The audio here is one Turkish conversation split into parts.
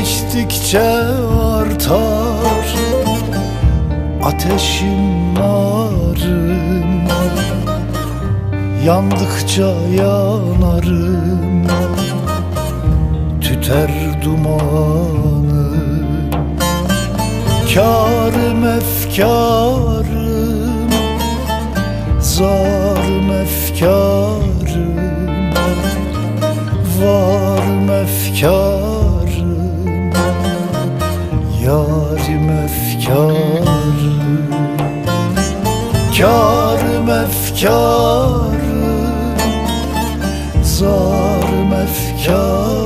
geçtikçe artar Ateşim narım. Yandıkça yanarım. Tüter dumanım. Karım efkarım Yarim efkarım Karım efkarım Zarım efkarım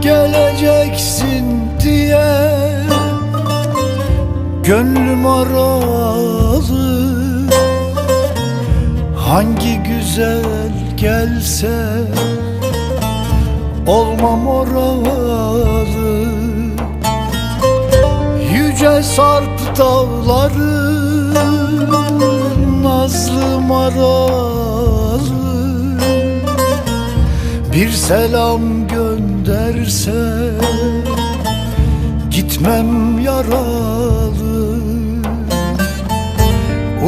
geleceksin diye Gönlüm aralı Hangi güzel gelse Olmam oralı sarp dağları Nazlı maralı bir selam gönderse Gitmem yaralı.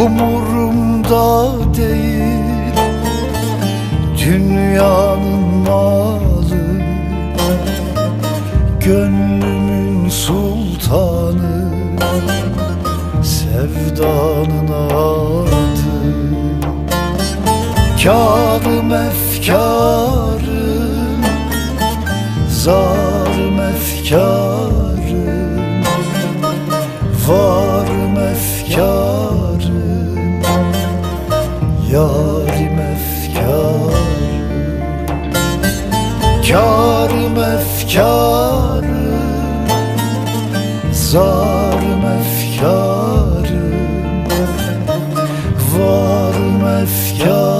Umurumda değil Dünyanın Sevdanın adı Kârım efkarım Zarım efkarım Varım efkarım Yarim efkarım Kârım efkarım Zarım efkarım Varım efkarım